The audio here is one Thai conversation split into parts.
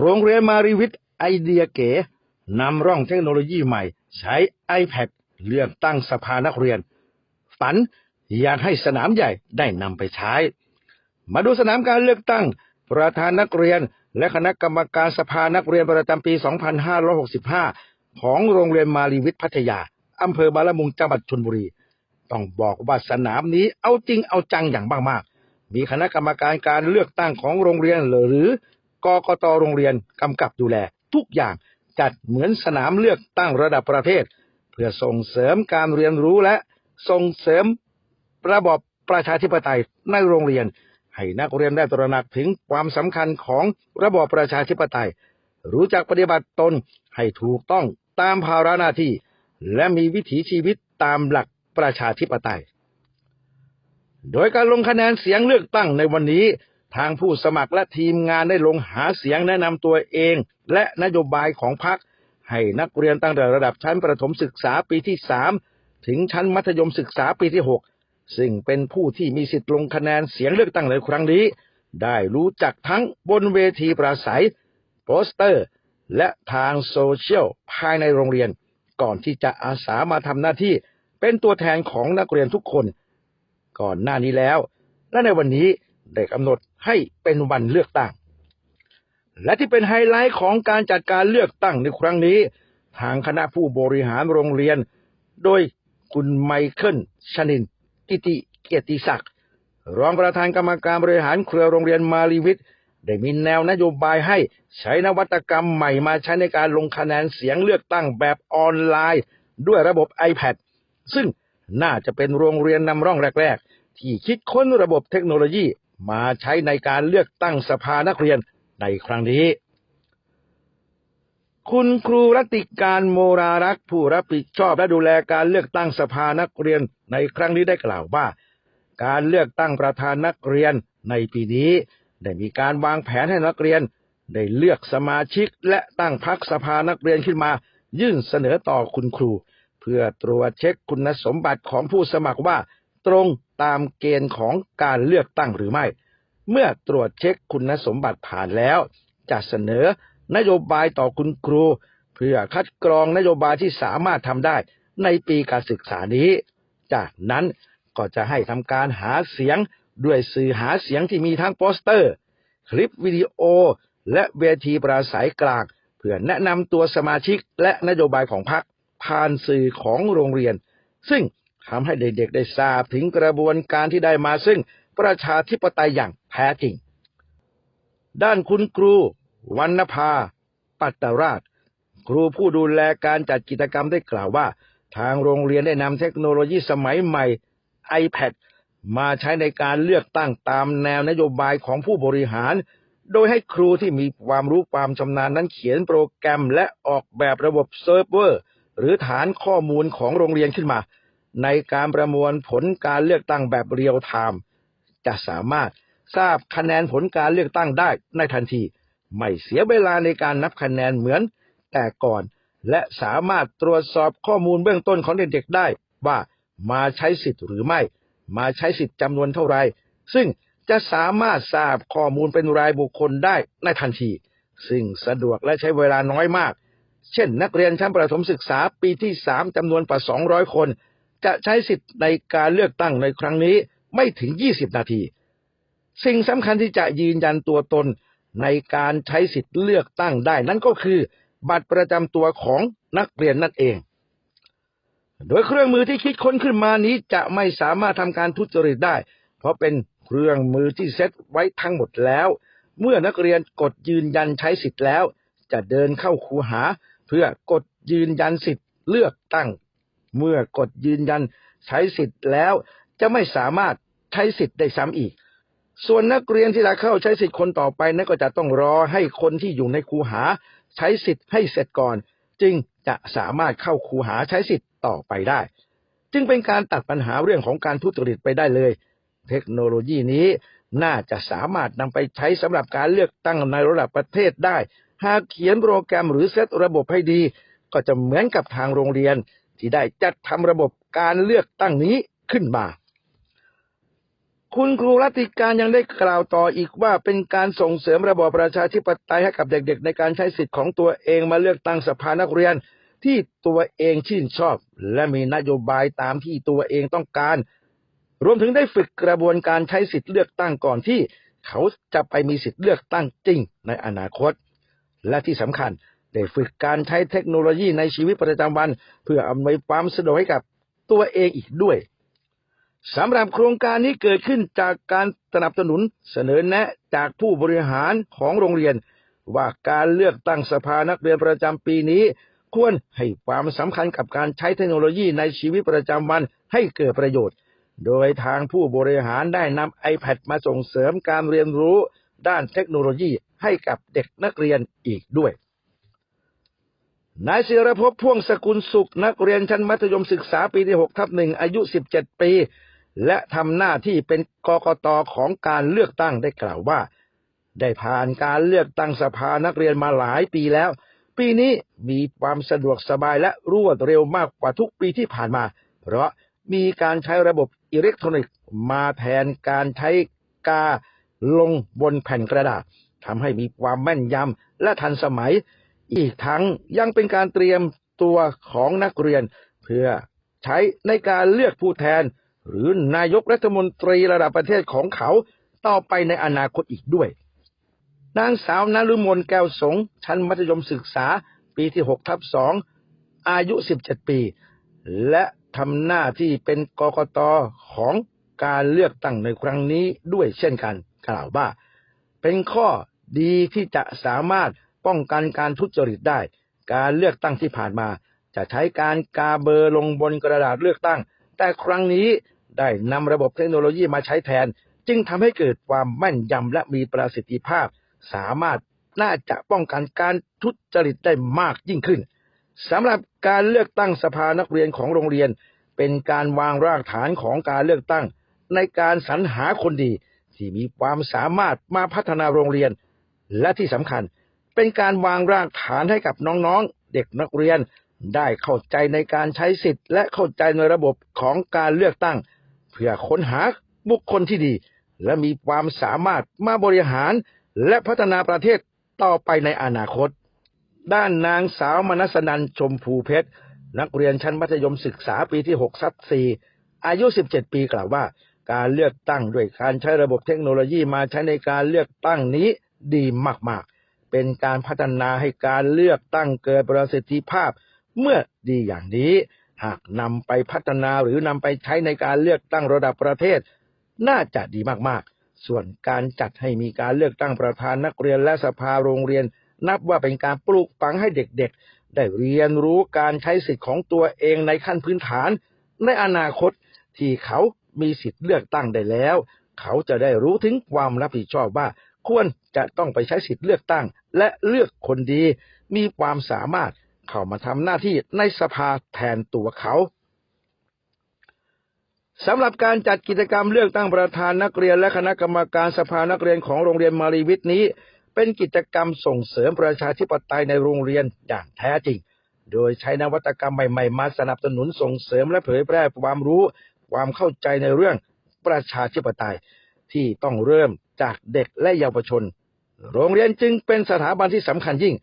โรงเรียนมารีวิทย์ไอเดียเก๋นำร่องเทคโนโลยีใหม่ ใช้ iPad เลือกตั้งสภานักเรียน ฝันอยากให้สนามใหญ่ได้นำไปใช้ มาดูสนามการเลือกตั้ง ประธานนักเรียน และคณะกรรมการสภานักเรียนประจำปี 2565 ของโรงเรียนมารีวิทย์พัทยาอำเภอบาละมุงจังหวัดชลบุรี ต้องบอกว่าสนามนี้เอาจริงเอาจังอย่างมากๆ มีคณะกรรมการการเลือกตั้งของโรงเรียนหรือ กกตโรงเรียนกำกับดูแล ทุกอย่างจัดเหมือนสนามเลือกตั้งระดับประเทศ เพื่อส่งเสริมการเรียนรู้และส่งเสริมระบอบประชาธิปไตยในโรงเรียน ให้นักเรียนได้ตระหนักถึงความสำคัญของระบอบประชาธิปไตย รู้จักปฏิบัติตนให้ถูกต้องตามภาระหน้าที่ และมีวิถีชีวิตตามหลักประชาธิปไตย โดยการลงคะแนนเสียงเลือกตั้งในวันนี้ ทางผู้สมัครและทีมงานได้ลงหาเสียงแนะนำตัวเอง และนโยบายของพรรคให้นักเรียนตั้งแต่ระดับชั้นประถมศึกษาปีที่ 3 ถึงชั้นมัธยมศึกษาปีที่ 6 ซึ่งเป็นผู้ที่มีสิทธิ์ลงคะแนนเสียงเลือกตั้งในครั้งนี้ ได้รู้จักทั้งบนเวทีปราศัย โปสเตอร์ และทางโซเชียลภายในโรงเรียน ก่อนที่จะอาสามาทำหน้าที่เป็นตัวแทนของนักเรียนทุกคน ก่อนหน้านี้แล้ว และในวันนี้ได้กำหนด ให้เป็นวันเลือกตั้ง และที่เป็นไฮไลท์ของการจัดการเลือกตั้งในครั้งนี้ ทางคณะผู้บริหารโรงเรียน โดยคุณไมเคิลชนิน กิติเกียรติศักดิ์รองประธานกรรมการบริหารเครือโรงเรียนมาลีวิทย์ได้มีแนวนโยบายให้ใช้นวัตกรรมใหม่มาใช้ในการลงคะแนนเสียงเลือกตั้งแบบออนไลน์ ด้วยระบบ iPad ซึ่งน่าจะเป็นโรงเรียนนำร่องแรก ๆ ที่คิดค้นระบบเทคโนโลยี มาใช้ในการเลือกตั้งสภานักเรียนในครั้งนี้ คุณครูรัติการโมรารักษ์ผู้รับผิดชอบและดูแลการเลือกตั้งสภานักเรียนในครั้งนี้ได้กล่าวว่า การเลือกตั้งประธานนักเรียนในปีนี้ ได้มีการวางแผนให้นักเรียน ได้เลือกสมาชิกและตั้งพักสภานักเรียนขึ้นมา ยื่นเสนอต่อคุณครู เพื่อตรวจเช็คคุณสมบัติของผู้สมัครว่า ตรงตามเกณฑ์ของการเลือกตั้งหรือไม่ เมื่อตรวจเช็คคุณสมบัติผ่านแล้ว จะเสนอนโยบายต่อคุณครู เพื่อคัดกรองนโยบายที่สามารถทำได้ในปีการศึกษานี้ จากนั้นก็จะให้ทำการหาเสียงด้วยสื่อหาเสียงที่มีทั้งโปสเตอร์ คลิปวิดีโอ และเวทีปราศัยกลาง เพื่อแนะนำตัวสมาชิกและนโยบายของพรรคผ่านสื่อของโรงเรียน ซึ่งทำให้เด็กๆได้ทราบถึงกระบวนการที่ได้มาซึ่ง ประชาธิปไตยอย่างแท้จริง ด้านคุณครูวรรณภา ปัตตราช ครูผู้ดูแลการจัดกิจกรรมได้กล่าวว่า ทางโรงเรียนได้นำเทคโนโลยีสมัยใหม่ iPad มาใช้ในการเลือกตั้งตามแนวนโยบายของผู้บริหาร โดยให้ครูที่มีความรู้ความชำนาญนั้นเขียนโปรแกรมและออกแบบระบบเซิร์ฟเวอร์ หรือฐานข้อมูลของโรงเรียนขึ้นมา ในการประมวลผลการเลือกตั้งแบบเรียลไทม์ จะสามารถทราบคะแนนผลการเลือกตั้งได้ในทันที ไม่เสียเวลาในการนับคะแนนเหมือน แต่ก่อน และสามารถตรวจสอบข้อมูลเบื้องต้นของเด็กๆได้ว่ามาใช้สิทธิ์หรือไม่ มาใช้สิทธิ์จำนวนเท่าไร ซึ่งจะสามารถทราบข้อมูลเป็นรายบุคคลได้ในทันที ซึ่งสะดวกและใช้เวลาน้อยมาก เช่น นักเรียนชั้นประถมศึกษาปีที่สามจำนวนกว่า 200 คน จะใช้สิทธิ์ในการเลือกตั้งในครั้งนี้ ไม่ถึง20นาที สิ่งสำคัญที่จะยืนยันตัวตนในการใช้สิทธิ์เลือกตั้งได้ นั่นก็คือ บัตรประจำตัวของนักเรียนนั่นเอง โดยเครื่องมือที่คิดค้นขึ้นมานี้จะไม่สามารถทำการทุจริตได้ เพราะเป็นเครื่องมือที่เซตไว้ทั้งหมดแล้ว เมื่อนักเรียนกดยืนยันใช้สิทธิ์แล้ว จะเดินเข้าคูหา เพื่อกดยืนยันสิทธิ์เลือกตั้ง เมื่อกดยืนยันใช้สิทธิ์แล้วจะไม่สามารถ ใช้สิทธิ์ได้ซ้ำอีก ส่วนนักเรียนที่จะเข้าใช้สิทธิ์คนต่อไปนั้นก็จะต้องรอให้คนที่อยู่ในคูหา ใช้สิทธิ์ให้เสร็จก่อน จึงจะสามารถเข้าคูหาใช้สิทธิ์ต่อไปได้ จึงเป็นการตัดปัญหาเรื่องของการทุจริตไปได้เลย เทคโนโลยีนี้น่าจะสามารถนำไปใช้สำหรับการเลือกตั้งในระดับประเทศได้ หากเขียนโปรแกรมหรือเซตระบบให้ดี ก็จะเหมือนกับทางโรงเรียนที่ได้จัดทำระบบการเลือกตั้งนี้ขึ้นมา คุณครูรัติการยังได้กล่าวต่ออีกว่าเป็นการส่งเสริมระบอบประชาธิปไตยให้กับเด็กๆ ในการใช้สิทธิ์ของตัวเองมาเลือกตั้งสภานักเรียนที่ตัวเองชื่นชอบ และมีนโยบายตามที่ตัวเองต้องการ รวมถึงได้ฝึกกระบวนการใช้สิทธิ์เลือกตั้งก่อนที่ เขาจะไปมีสิทธิ์เลือกตั้งจริงในอนาคต และที่สำคัญได้ฝึกการใช้เทคโนโลยีในชีวิตประจำวัน เพื่ออำนวยความสะดวกให้กับตัวเองอีกด้วย สำหรับโครงการนี้เกิดขึ้นจากการสนับสนุนเสนอแนะจากผู้บริหารของโรงเรียน ว่าการเลือกตั้งสภานักเรียนประจำปีนี้ ควรให้ความสำคัญกับการใช้เทคโนโลยีในชีวิตประจำวันให้เกิดประโยชน์ โดยทางผู้บริหารได้นำ iPad มาส่งเสริมการเรียนรู้ด้านเทคโนโลยีให้กับเด็กนักเรียนอีกด้วยนายศิรภพพ่วงสกุลสุขนักเรียนชั้นมัธยมศึกษาปีที่6ทับหนึ่งอายุ 17 ปี และทำหน้าที่เป็นกกตของการเลือกตั้งได้กล่าวว่า ได้ผ่านการเลือกตั้งสภานักเรียนมาหลายปีแล้ว ปีนี้มีความสะดวกสบายและรวดเร็วมากกว่าทุกปีที่ผ่านมา เพราะมีการใช้ระบบอิเล็กทรอนิกส์มาแทนการใช้กาลงบนแผ่นกระดาษทำให้มีความแม่นยำและทันสมัย อีกทั้งยังเป็นการเตรียมตัวของนักเรียน เพื่อใช้ในการเลือกผู้แทน หรือนายกรัฐมนตรีระดับประเทศของเขาต่อไปในอนาคตอีกด้วย นางสาวนฤมลแก้วสงชั้นมัธยมศึกษาปีที่6ทับ2อายุ 17 ปี และทำหน้าที่เป็นกกตของการเลือกตั้งในครั้งนี้ด้วยเช่นกันกล่าวว่า เป็นข้อดีที่จะสามารถป้องกันการทุจริตได้ การเลือกตั้งที่ผ่านมา จะใช้การกาเบอร์ลงบนกระดาษเลือกตั้ง แต่ครั้งนี้ได้นำระบบเทคโนโลยีมาใช้แทน จึงทำให้เกิดความแม่นยำและมีประสิทธิภาพ สามารถน่าจะป้องกันการทุจริตได้มากยิ่งขึ้นสำหรับการเลือกตั้งสภานักเรียนของโรงเรียน เป็นการวางรากฐานของการเลือกตั้ง ในการสรรหาคนดี ที่มีความสามารถมาพัฒนาโรงเรียน และที่สำคัญ เป็นการวางรากฐานให้กับน้องๆ เด็กนักเรียน ได้เข้าใจในการใช้สิทธิ์ และเข้าใจในระบบของการเลือกตั้ง เพื่อค้นหาบุคคลที่ดี และมีความสามารถมาบริหารและพัฒนาประเทศต่อไปในอนาคต ด้านนางสาวมนัสนันชมพูเพชร นักเรียนชั้นมัธยมศึกษาปีที่6ซับ 4 อายุ 17 ปีกล่าวว่า การเลือกตั้งด้วยการใช้ระบบเทคโนโลยีมาใช้ในการเลือกตั้งนี้ดีมาก ๆ เป็นการพัฒนาให้การเลือกตั้งเกิดประสิทธิภาพ เมื่อดีอย่างนี้ หากนำไปพัฒนาหรือนำไปใช้ในการเลือกตั้งระดับประเทศ น่าจะดีมากๆ ส่วนการจัดให้มีการเลือกตั้งประธานนักเรียนและสภาโรงเรียน นับว่าเป็นการปลูกฝังให้เด็กๆ ได้เรียนรู้การใช้สิทธิ์ของตัวเองในขั้นพื้นฐาน ในอนาคตที่เขามีสิทธิ์เลือกตั้งได้แล้ว เขาจะได้รู้ถึงความรับผิดชอบว่าควรจะต้องไปใช้สิทธิ์เลือกตั้ง และเลือกคนดี มีความสามารถ เข้ามาทำหน้าที่ในสภาแทนตัวเขาสำหรับการจัดกิจกรรมเลือกตั้งประธานนักเรียนและคณะกรรมการสภานักเรียนของโรงเรียนมารีวิทย์นี้ เป็นกิจกรรมส่งเสริมประชาธิปไตยในโรงเรียนอย่างแท้จริง โดยใช้นวัตกรรมใหม่ๆ มาสนับสนุนส่งเสริมและเผยแพร่ความรู้ ความเข้าใจในเรื่องประชาธิปไตย ที่ต้องเริ่มจากเด็กและเยาวชน โรงเรียนจึงเป็นสถาบันที่สำคัญยิ่ง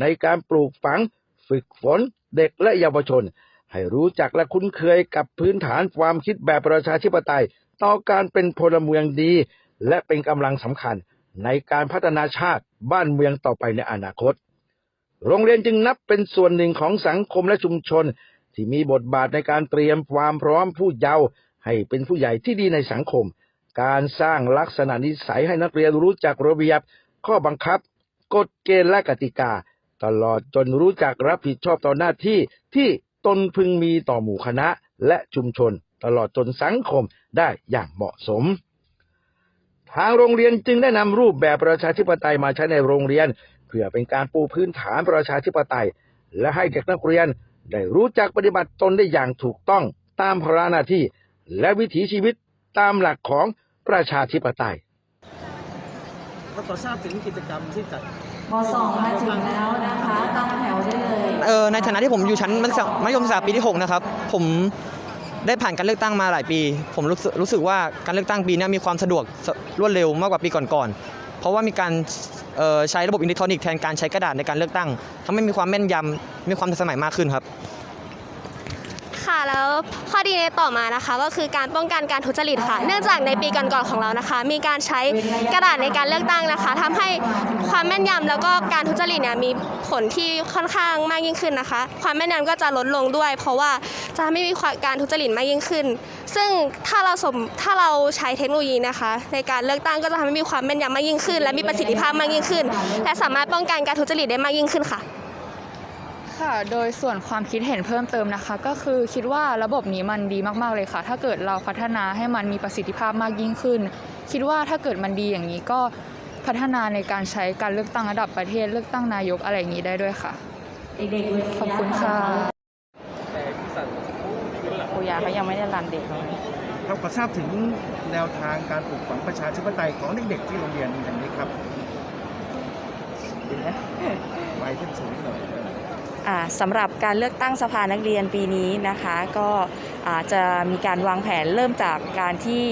ในการปลูกฝัง ฝึกฝนเด็กและเยาวชน ให้รู้จักและคุ้นเคยกับพื้นฐานความคิดแบบประชาธิปไตย ต่อการเป็นพลเมืองดี และเป็นกำลังสำคัญในการพัฒนาชาติบ้านเมืองต่อไปในอนาคต โรงเรียนจึงนับเป็นส่วนหนึ่งของสังคมและชุมชน ที่มีบทบาทในการเตรียมความพร้อมผู้เยาว์ให้เป็นผู้ใหญ่ที่ดีในสังคม การสร้างลักษณะนิสัยให้นักเรียนรู้จักระเบียบ ข้อบังคับ กฎเกณฑ์และกติกา ตลอดจนรู้จักรับผิดชอบต่อหน้าที่ที่ตนพึงมีต่อหมู่คณะและชุมชน ตลอดจนสังคมได้อย่างเหมาะสม ทางโรงเรียนจึงได้นำรูปแบบประชาธิปไตยมาใช้ในโรงเรียน เพื่อเป็นการปูพื้นฐานประชาธิปไตย และให้เด็กนักเรียนได้รู้จักปฏิบัติตนได้อย่างถูกต้องตามภาระหน้าที่ และวิถีชีวิตตามหลักของประชาธิปไตยก็ขอทราบถึงกิจกรรมที่จัด มสองมาถึงแล้วนะคะตั้งแถวได้เลยเออในฐานะที่ผมอยู่ชั้นมัธยมศึกษาปีที่ 6 นะครับ ผมได้ผ่านการเลือกตั้งมาหลายปี ผมรู้สึกรู้สึกว่าการเลือกตั้งปีนี้มีความสะดวกรวดเร็วมากกว่าปีก่อนๆ เพราะว่ามีการใช้ระบบอิเล็กทรอนิกส์แทนการใช้กระดาษในการเลือกตั้งทำให้มีความแม่นยำมีความทันสมัยมากขึ้นครับ แล้วข้อดีในต่อมานะคะ ก็คือการป้องกันการทุจริตค่ะ เนื่องจากในปีก่อนๆของเรานะคะ มีการใช้กระดาษในการเลือกตั้งนะคะทำให้ความแม่นยำแล้วก็การทุจริตเนี่ยมีผลที่ค่อนข้างมากยิ่งขึ้นนะคะ ความแม่นยำก็จะลดลงด้วย เพราะว่าจะไม่มีการทุจริตมากยิ่งขึ้น ซึ่งถ้าเราสมถ้าเราใช้เทคโนโลยีนะคะ ในการเลือกตั้งก็จะทำให้มีความแม่นยำมากยิ่งขึ้น และมีประสิทธิภาพมากยิ่งขึ้น และสามารถป้องกันการทุจริตได้มากยิ่งขึ้นค่ะ ค่ะ โดยส่วนความคิดเห็นเพิ่มเติมนะคะ ก็คือคิดว่าระบบนี้มันดีมาก ๆ เลยค่ะ ถ้าเกิดเราพัฒนาให้มันมีประสิทธิภาพมากยิ่งขึ้น คิดว่าถ้าเกิดมันดีอย่างนี้ก็พัฒนาในการใช้การเลือกตั้งระดับประเทศ เลือกตั้งนายกอะไรอย่างนี้ได้ด้วยค่ะเด็กๆขอบคุณค่ะครูยาเขายังไม่ได้รันเด็กเลยเราขอทราบถึงแนวทางการปลูกฝังประชาธิปไตยของเด็กๆที่โรงเรียนแห่งนี้ครับไปขึ้นสูงหน่อยอ่า สำหรับการเลือกตั้งสภานักเรียนปีนี้นะคะ ก็อ่าจะมีการวางแผนเริ่มจากการที่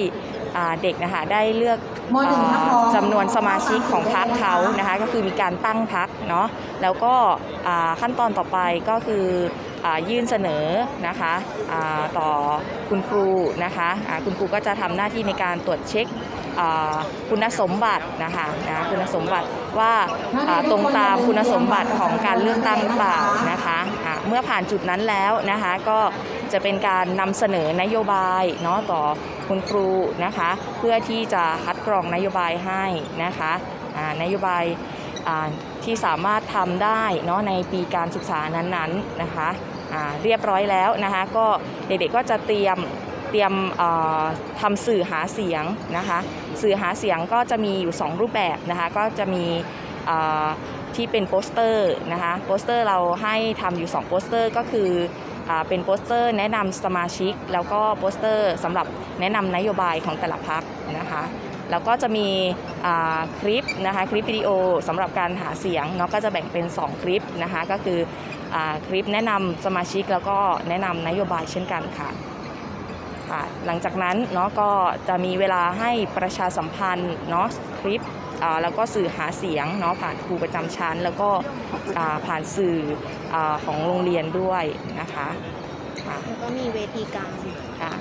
อ่าเด็กนะคะได้เลือกมหนึ่งทับอ่าสองจำนวนสมาชิกของพรรคเขานะคะก็คือมีการตั้งพรรคเนาะแล้วก็อ่าขั้นตอนต่อไปก็คืออายื่นเสนอนะคะอ่าต่อคุณครูนะคะอ่าคุณครูก็จะทำหน้าที่ในการตรวจเช็คอ่า คุณสมบัตินะคะนะคุณสมบัติว่าตรงตามคุณสมบัติของการเลือกตั้งหรือเปล่านะคะอ่าเมื่อผ่านจุดนั้นแล้วนะคะก็จะเป็นการนำเสนอนโยบายเนาะต่อคุณครูนะคะเพื่อที่จะคัดกรองนโยบายให้นะคะนโยบายที่สามารถทำได้เนาะในปีการศึกษานั้นๆนะคะเรียบร้อยแล้วนะคะก็เด็กๆก็จะเตรียมเตรียมทำสื่อหาเสียงนะคะ สื่อหาเสียงก็จะมีอยู่ 2 รูปแบบนะคะก็จะมีที่เป็นโปสเตอร์นะคะโปสเตอร์เราให้ทำอยู่ 2 โปสเตอร์ก็คือเป็นโปสเตอร์แนะนำสมาชิก แล้วก็โปสเตอร์สำหรับแนะนำนโยบายของแต่ละพักนะคะแล้วก็จะมีคลิปนะคะคลิปวิดีโอสำหรับการหาเสียงเนาะก็จะแบ่งเป็น 2 คลิปนะคะก็คืออคลิปแนะนำสมาชิกแล้วก็แนะนำนโยบายเช่นกันค่ะ ค่ะหลังจากนั้นเนาะก็จะมีเวลาให้ประชาสัมพันธ์เนาะคลิปอ่าแล้วก็สื่อหาเสียงเนาะผ่านครูประจำชั้น แล้วก็อ่าผ่านสื่ออาของโรงเรียนด้วยนะคะค่ะแล้วก็มีเวทีกลางค่ะ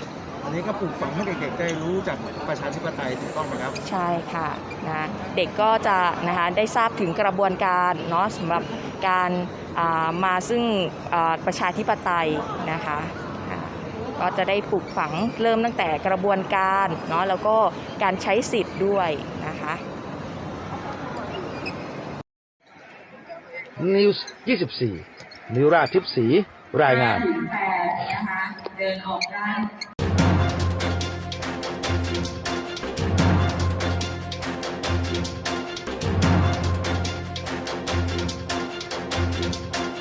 อันนี้ก็ปลูกฝังให้เด็กๆได้รู้จากประชาธิปไตยถูกต้องไหมครับ ใช่ค่ะนะเด็กก็จะนะคะได้ทราบถึงกระบวนการเนาะสำหรับการอ่ามาซึ่งอ่าประชาธิปไตยนะคะอ่า ก็จะได้ปลูกฝังเริ่มตั้งแต่กระบวนการเนาะแล้วก็การใช้สิทธิ์ด้วยนะคะ นิวส์24 นิวราทิพย์ศรีรายงานแปดนะคะเดินออกได้